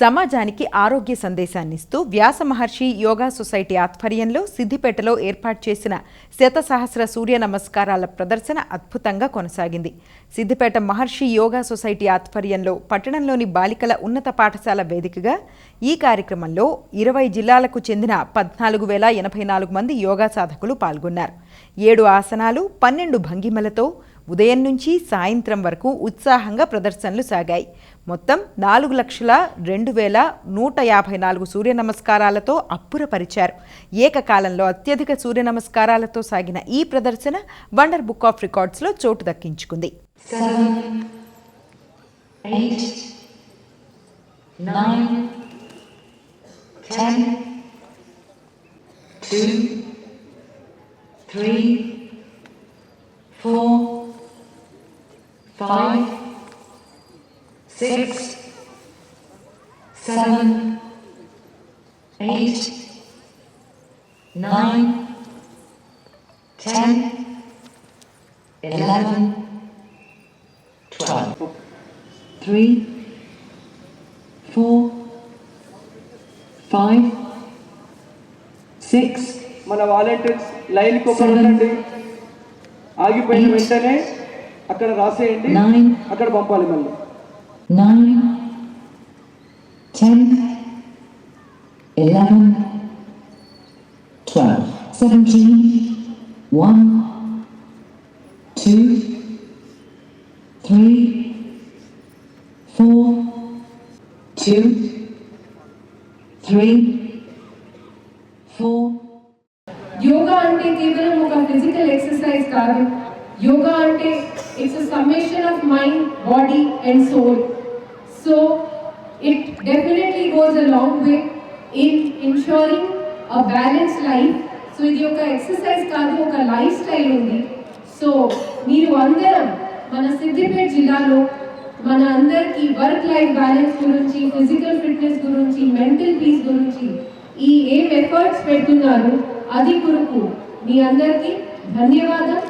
సమాజానికి ఆరోగ్య సందేశాన్నిస్తూ వ్యాస మహర్షి యోగా సొసైటీ ఆధ్వర్యంలో సిద్దిపేటలో ఏర్పాటు చేసిన శతసహస్ర సూర్య నమస్కారాల ప్రదర్శన అద్భుతంగా కొనసాగింది. సిద్దిపేట మహర్షి యోగా సొసైటీ ఆధ్వర్యంలో పట్టణంలోని బాలికల ఉన్నత పాఠశాల వేదికగా ఈ కార్యక్రమంలో ఇరవై జిల్లాలకు చెందిన పద్నాలుగు వేల ఎనభై నాలుగు మంది యోగా సాధకులు పాల్గొన్నారు. ఏడు ఆసనాలు పన్నెండు భంగిమలతో ఉదయం నుంచి సాయంత్రం వరకు ఉత్సాహంగా ప్రదర్శనలు సాగాయి. మొత్తం నాలుగు లక్షల రెండు వేల నూట యాభై నాలుగు సూర్య నమస్కారాలతో అప్పురపరిచారు. ఏకకాలంలో అత్యధిక సూర్య నమస్కారాలతో సాగిన ఈ ప్రదర్శన వండర్ బుక్ ఆఫ్ రికార్డ్స్లో చోటు దక్కించుకుంది. two, three, five, six, seven, eight, nine, ten, eleven, twelve. Three, four, five, six, మన వాలంటీర్స్ లైన్ కు రండి ఆగిపోయిన వెంటనే అక్కడ రాసేయండి అక్కడ పంపాలి మళ్ళీ nine, ten, eleven, twelve, seventeen, one, two, three, four, two, three, four. Yoga అంటే కేవలం ఒక ఫిజికల్ ఎక్సర్సైజ్ కాదు యోగా అంటే It's a summation of mind body and soul so it definitely goes a long way in ensuring a balance life so ఇది ఒక exercise కాదు ఒక life style ఉంది. సో మీరు అందరం మన సిద్దిపేట జిల్లాలో మన అందరికీ వర్క్ లైఫ్ బ్యాలెన్స్ గురించి ఫిజికల్ ఫిట్నెస్ గురించి మెంటల్ పీస్ గురించి ఈ ఏం ఎఫర్ట్స్ పెడుతున్నారు అది కొరకు మీ అందరికీ ధన్యవాదం.